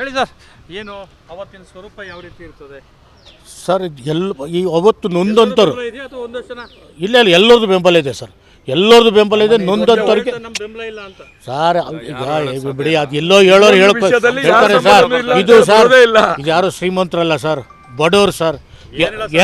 ಹೇಳಿ ಸರ್. ಏನು ಅವತ್ತಿನ ಸ್ವರೂಪ ಯಾವ ರೀತಿ ಇರ್ತದೆ? ಸರ್ ಎಲ್ಲ ಈ ಅವತ್ತು ನೊಂದಂತರು ಬೆಂಬಲ ಇದೆಯಾ ಅಥವಾ ಒಂದಷ್ಟು ಜನ? ಇಲ್ಲ ಇಲ್ಲ ಎಲ್ಲರದ್ದು ಬೆಂಬಲ ಇದೆ ಸರ್. ಎಲ್ಲರದ್ದು ಬೆಂಬಲ ಇದೆ ನೊಂದಂತವ್ರಿಗೆ ನಮ್ಮ ಬೆಂಬಲ ಇಲ್ಲ ಅಂತ. ಸರ್ ಈಗ ಬಿಡಿ ಅದು ಎಲ್ಲೋ ಹೇಳೋರು ಹೇಳ್ಕೊ ವಿಷಯದಲ್ಲಿ ಹೇಳ್ತಾರೆ ಸರ್. ಇದು ಸರ್. ಇದು ಯಾರು ಶ್ರೀಮಂತರಲ್ಲ ಸರ್ ಬಡವರು ಸರ್.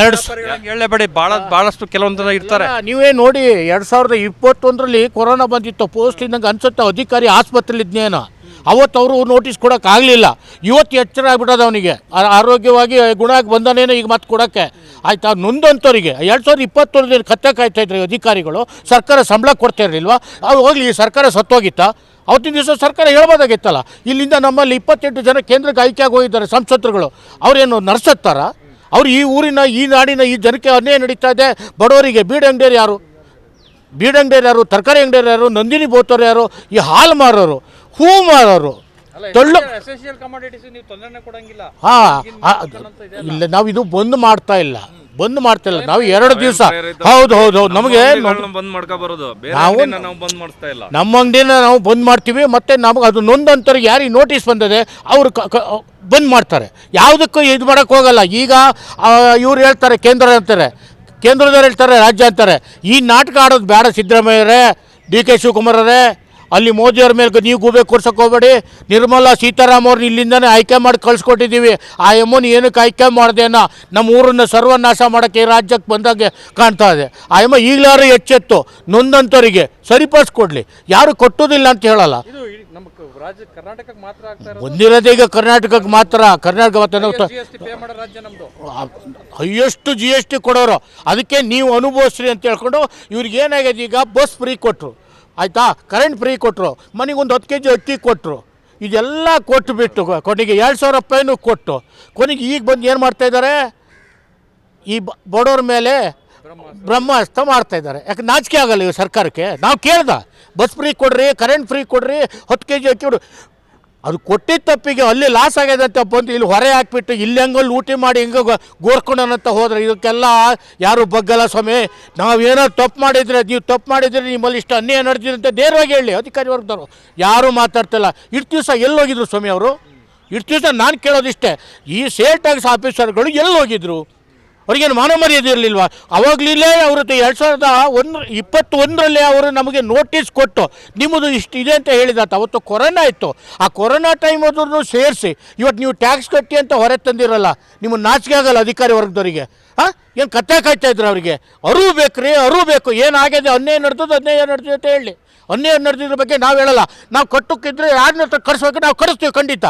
ಎರಡು ಹೇಳಬೇಡಿ ಭಾಳ ಭಾಳಷ್ಟು ಕೆಲವೊಂದು ಇರ್ತಾರೆ. ನೀವೇ ನೋಡಿ ಎರಡು ಸಾವಿರದ ಇಪ್ಪತ್ತೊಂದರಲ್ಲಿ ಕೊರೋನಾ ಬಂದಿತ್ತು ಪೋಸ್ಟ್ ಇದ್ದಂಗೆ ಅನ್ಸುತ್ತೆ ಅಧಿಕಾರಿ ಆಸ್ಪತ್ರೆಲಿ ಇದ್ನೇನೋ. ಅವತ್ತು ಅವರು ನೋಟಿಸ್ ಕೊಡೋಕ್ಕಾಗಲಿಲ್ಲ ಇವತ್ತು ಎಚ್ಚರ ಆಗ್ಬಿಟ್ಟದ ಅವನಿಗೆ. ಆರೋಗ್ಯವಾಗಿ ಗುಣ ಆಗಿ ಬಂದನೇನೋ ಈಗ ಮತ್ತೆ ಕೊಡೋಕ್ಕೆ. ಆಯಿತಾ? ನೊಂದಂಥವ್ರಿಗೆ ಎರಡು ಸಾವಿರದ ಇಪ್ಪತ್ತೊಂದರಲ್ಲಿ ಕತ್ತೆ ಕಾಯ್ತಾ ಇದ್ರು ಅಧಿಕಾರಿಗಳು. ಸರ್ಕಾರ ಸಂಬಳ ಕೊಡ್ತಾ ಇರಲಿಲ್ವ? ಅವ್ರು ಹೋಗ್ಲಿ, ಈ ಸರ್ಕಾರ ಸತ್ತೋಗಿತ್ತಾ. ಅವತ್ತಿನ ದಿವಸ ಸರ್ಕಾರ ಹೇಳ್ಬೋದಾಗಿತ್ತಲ್ಲ. ಇಲ್ಲಿಂದ ನಮ್ಮಲ್ಲಿ ಇಪ್ಪತ್ತೆಂಟು ಜನ ಕೇಂದ್ರಕ್ಕೆ ಆಯ್ಕೆ ಹೋಗಿದ್ದಾರೆ ಸಂಸತ್ರುಗಳು. ಅವರೇನು ನರ್ಸತ್ತಾರ? ಅವ್ರು ಈ ಊರಿನ, ಈ ನಾಡಿನ, ಈ ಜನಕ್ಕೆ ಅನ್ಯಾಯ ನಡೀತಾ ಇದೆ. ಬಡವರಿಗೆ ಬೀಡ್ ಅಂಗಡಿಯರು ಯಾರು? ಬೀಡ್ ಅಂಗಡಿಯರು ಯಾರು? ತರಕಾರಿ ಅಂಗಡಿಯರು ಯಾರು? ನಂದಿನಿ ಬೋತರು ಯಾರು? ಈ ಹಾಲು ಮಾರೋರು ಹೂ ಮಾರೋರು ತೊಳ್ಳು ಹಾಂ ಇಲ್ಲ ನಾವು ಇದು ಬಂದ್ ಮಾಡ್ತಾ ಇಲ್ಲ. ಬಂದ್ ಮಾಡ್ತಾ ಇಲ್ಲ. ನಾವು ಎರಡು ದಿವಸ ಹೌದು ಹೌದು ಹೌದು. ನಮಗೆ ಅಂಗಡಿಗಳ್ನ ಬಂದ್ ಮಾಡ್ಕೊ ಬರೋದು. ಬೇರೆ ನಾವು- ನಾವು ಬಂದ್ ಮಾಡಿಸ್ತಾ ಇಲ್ಲ. ನಮ್ಮ ಅಂಗಡಿನ ನಾವು ಬಂದ್ ಮಾಡ್ತೀವಿ. ಮತ್ತೆ ನಮ್ಗೆ ಅದು ನೊಂದಂತವ್ರಿಗೆ ಯಾರಿಗೆ ನೋಟಿಸ್ ಬಂದಿದೆ ಅವರು ಬಂದ್ ಮಾಡ್ತಾರೆ. ಯಾವುದಕ್ಕೂ ಇದು ಮಾಡಕ್ ಹೋಗಲ್ಲ. ಈಗ ಇವ್ರು ಹೇಳ್ತಾರೆ ಕೇಂದ್ರ ಅಂತಾರೆ. ಕೇಂದ್ರದವ್ರು ಹೇಳ್ತಾರೆ ರಾಜ್ಯ ಅಂತಾರೆ. ಈ ನಾಟಕ ಆಡೋದು ಬೇಡ ಸಿದ್ದರಾಮಯ್ಯರೇ ಡಿ ಕೆ ಶಿವಕುಮಾರರೇ. ಅಲ್ಲಿ ಮೋದಿಯವ್ರ ಮೇಲೆ ನೀವು ಗೂಬೆ ಕೊಡ್ಸಕ್ಕೆ ಹೋಗಬೇಡಿ. ನಿರ್ಮಲಾ ಸೀತಾರಾಮ್ ಅವ್ರನ್ನ ಇಲ್ಲಿಂದನೇ ಆಯ್ಕೆ ಮಾಡಿ ಕಳ್ಸಿಕೊಟ್ಟಿದ್ದೀವಿ. ಆ ಎಮ್ಮನ್ ಏನಕ್ಕೆ ಆಯ್ಕೆ ಮಾಡ್ದೇನೋ ನಮ್ಮ ಊರನ್ನು ಸರ್ವನಾಶ ಮಾಡೋಕ್ಕೆ ಈ ರಾಜ್ಯಕ್ಕೆ ಬಂದಾಗೆ ಕಾಣ್ತಾ ಇದೆ. ಆ ಎಮ್ಮ ಈಗಲಾರು ಎಚ್ಚೆತ್ತು. ನೊಂದಂಥವರಿಗೆ ಸರಿಪಡಿಸ್ಕೊಡ್ಲಿ. ಯಾರು ಕೊಟ್ಟೋದಿಲ್ಲ ಅಂತ ಹೇಳಲ್ಲ. ಬಂದಿರೋದೇ ಈಗ ಕರ್ನಾಟಕಕ್ಕೆ ಮಾತ್ರ. Karnataka highest G S T ಕೊಡೋರು. ಅದಕ್ಕೆ ನೀವು ಅನುಭವಿಸ್ರಿ ಅಂತ ಹೇಳ್ಕೊಂಡು ಇವ್ರಿಗೆ ಏನಾಗಿದೆ ಈಗ ಬಸ್ ಫ್ರೀ ಕೊಟ್ಟರು ಆಯಿತಾ? ಕರೆಂಟ್ ಫ್ರೀ ಕೊಟ್ಟರು ಮನೆಗೆ ಒಂದು ಹತ್ತು ಕೆ ಜಿ ಅಕ್ಕಿ ಕೊಟ್ಟರು ಇದೆಲ್ಲ ಕೊಟ್ಟು ಬಿಟ್ಟು ಕೊನೆಗೆ ಎರಡು ಸಾವಿರ ರೂಪಾಯಿನೂ ಕೊಟ್ಟು. ಕೊನೆಗೆ ಈಗ ಬಂದು ಏನು ಮಾಡ್ತಾ ಇದ್ದಾರೆ ಈ ಬಡವ್ರ ಮೇಲೆ ಬ್ರಹ್ಮಾಸ್ತ್ರ ಮಾಡ್ತಾ ಇದ್ದಾರೆ ಯಾಕೆ ನಾಚಿಕೆ ಆಗಲ್ಲ ಇವು ಸರ್ಕಾರಕ್ಕೆ? ನಾವು ಕೇಳ್ದ. ಬಸ್ ಫ್ರೀ ಕೊಡ್ರಿ ಕರೆಂಟ್ ಫ್ರೀ ಕೊಡ್ರಿ, ಹತ್ತು ಕೆ ಜಿ ಅಕ್ಕಿ ಕೊಡು ಅದು ಕೊಟ್ಟಿದ್ದ ತಪ್ಪಿಗೆ ಅಲ್ಲಿ ಲಾಸ್ ಆಗಿದೆ ಅಂತ ಬಂದು ಇಲ್ಲಿ ಹೊರೆ ಹಾಕ್ಬಿಟ್ಟು ಇಲ್ಲಿ ಹೆಂಗೋ ಲೂಟಿ ಮಾಡಿ ಹೆಂಗೋ ಗೋರ್ಕೊಂಡನಂತ ಹೋದ್ರೆ ಇದಕ್ಕೆಲ್ಲ ಯಾರು ಬಗ್ಗಲ್ಲ ಸ್ವಾಮಿ? ನಾವೇನೋ ತಪ್ಪು ಮಾಡಿದ್ರೆ, ನೀವು ತಪ್ಪು ಮಾಡಿದರೆ ನಿಮ್ಮಲ್ಲಿ ಇಷ್ಟು ಅನ್ಯಾಯ ನಡೆದಿದೆ ಅಂತ ನೇರವಾಗಿ ಹೇಳಿ, ಅಧಿಕಾರಿ ವರ್ಗದವರು. ಯಾರೂ ಮಾತಾಡ್ತಿಲ್ಲ. ಇಷ್ಟು ದಿವಸ ಎಲ್ಲೋಗಿದ್ರು ಸ್ವಾಮಿ ಅವರು? ಇಷ್ಟು ದಿವಸ ನಾನು ಕೇಳೋದಿಷ್ಟೇ. ಈ ಸೇಲ್ ಟ್ಯಾಕ್ಸ್ ಆಫೀಸರ್ಗಳು ಎಲ್ಲಿ ಹೋಗಿದ್ರು ಅವ್ರಿಗೇನು ಮಾನವ ಮರ್ಯಾದೆ ಇರಲಿಲ್ವಾ? ಅವರು ಎರಡು ಸಾವಿರದ ಒಂದು, ಇಪ್ಪತ್ತೊಂದರಲ್ಲೇ ಅವರು ನಮಗೆ ನೋಟಿಸ್ ಕೊಟ್ಟು, ನಿಮ್ಮದು ಇಷ್ಟು ಇದೆ ಅಂತ ಹೇಳಿದಾತ, ಅವತ್ತು ಕೊರೋನಾ ಇತ್ತು. ಆ ಕೊರೋನಾ ಟೈಮ್ ಅದ್ರೂ ಸೇರಿಸಿ ಇವತ್ತು ನೀವು ಟ್ಯಾಕ್ಸ್ ಕಟ್ಟಿ ಅಂತ ಹೊರಗೆ ತಂದಿರಲ್ಲ ನಿಮ್ಮ ನಾಚಿಕೆ ಆಗಲ್ಲ ಅಧಿಕಾರಿ ವರ್ಗದವರಿಗೆ. ಹಾಂ ಏನು ಕತ್ತೆ ಕಾಯ್ತಾ ಇದ್ರು ಅವರಿಗೆ? ಅರು ಬೇಕು ರೀ ಅರೂ ಬೇಕು ಏನಾಗಿದೆ ಅನ್ಯಾಯ ನಡೆದದ್ದು ಏನು ನಡೆದಿದೆ ಅಂತ ಹೇಳಿ. ಅನ್ಯಾಯ ನಡೆದಿದ್ರ ಬಗ್ಗೆ ನಾವು ಹೇಳಲ್ಲ. ನಾವು ಕಟ್ಟಕ್ಕಿದ್ರೆ ಯಾರನ್ನ ಹತ್ರ ಕಳಿಸ್ಬೇಕು ನಾವು ಕಡಿಸ್ತೀವಿ ಖಂಡಿತ.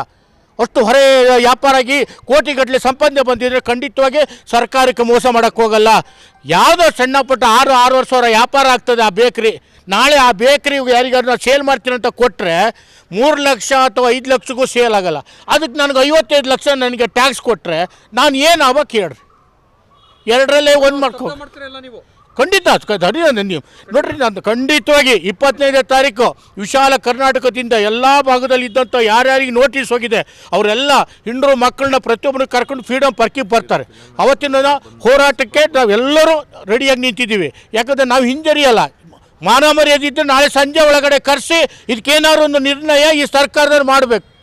ಅಷ್ಟು ಹೊರೆ ವ್ಯಾಪಾರ ಆಗಿ ಕೋಟಿಗಟ್ಟಲೆ ಸಂಪಾದನೆ ಬಂದಿದ್ರೆ ಖಂಡಿತವಾಗಿ ಸರ್ಕಾರಕ್ಕೆ ಮೋಸ ಮಾಡೋಕ್ಕೆ ಹೋಗಲ್ಲ. ಯಾವುದೋ ಸಣ್ಣ ಪುಟ್ಟ ಆರು ಆರೂವರೆ ಸಾವಿರ ವ್ಯಾಪಾರ ಆಗ್ತದೆ ಆ ಬೇಕ್ರಿ. ನಾಳೆ ಆ ಬೇಕ್ರಿ ಯಾರಿಗಾದ್ರು ಸೇಲ್ ಮಾಡ್ತೀನಿ ಅಂತ ಕೊಟ್ಟರೆ ಮೂರು ಲಕ್ಷ ಅಥವಾ ಐದು ಲಕ್ಷಕ್ಕೂ ಸೇಲ್ ಆಗೋಲ್ಲ. ಅದಕ್ಕೆ ನನಗೆ ಐವತ್ತೈದು ಲಕ್ಷ ನನಗೆ ಟ್ಯಾಕ್ಸ್ ಕೊಟ್ಟರೆ ನಾನು ಏನು ಅವಾಗ ಹೇಳ್ರಿ? ಎರಡರಲ್ಲೇ ಒಂದು ನೀವು? ಖಂಡಿತ ನೀವು ನೋಡ್ರಿ ನಾನು ಖಂಡಿತವಾಗಿ ಇಪ್ಪತ್ತೈದನೇ ತಾರೀಕು ವಿಶಾಲ ಕರ್ನಾಟಕದಿಂದ ಎಲ್ಲ ಭಾಗದಲ್ಲಿ ಇದ್ದಂಥ ಯಾರ್ಯಾರಿಗೆ ನೋಟಿಸ್ ಹೋಗಿದೆ, ಅವರೆಲ್ಲ ಹಿಂಡ್ರು ಮಕ್ಕಳನ್ನ ಪ್ರತಿಯೊಬ್ಬರು ಕರ್ಕೊಂಡು ಫ್ರೀಡಮ್ ಪರ್ಕಿ ಬರ್ತಾರೆ. ಅವತ್ತಿನ ಹೋರಾಟಕ್ಕೆ ನಾವೆಲ್ಲರೂ ರೆಡಿಯಾಗಿ ನಿಂತಿದ್ದೀವಿ. ಯಾಕಂದರೆ ನಾವು ಹಿಂಜರಿಯಲ್ಲ. ಮಾನ ಮರ್ಯಾದೆ ಇದ್ದರೆ ನಾಳೆ ಸಂಜೆ ಒಳಗಡೆ ಕರೆಸಿ ಇದಕ್ಕೇನಾದ್ರು ಒಂದು ನಿರ್ಣಯ ಈ ಸರ್ಕಾರದಲ್ಲಿ ಮಾಡಬೇಕು.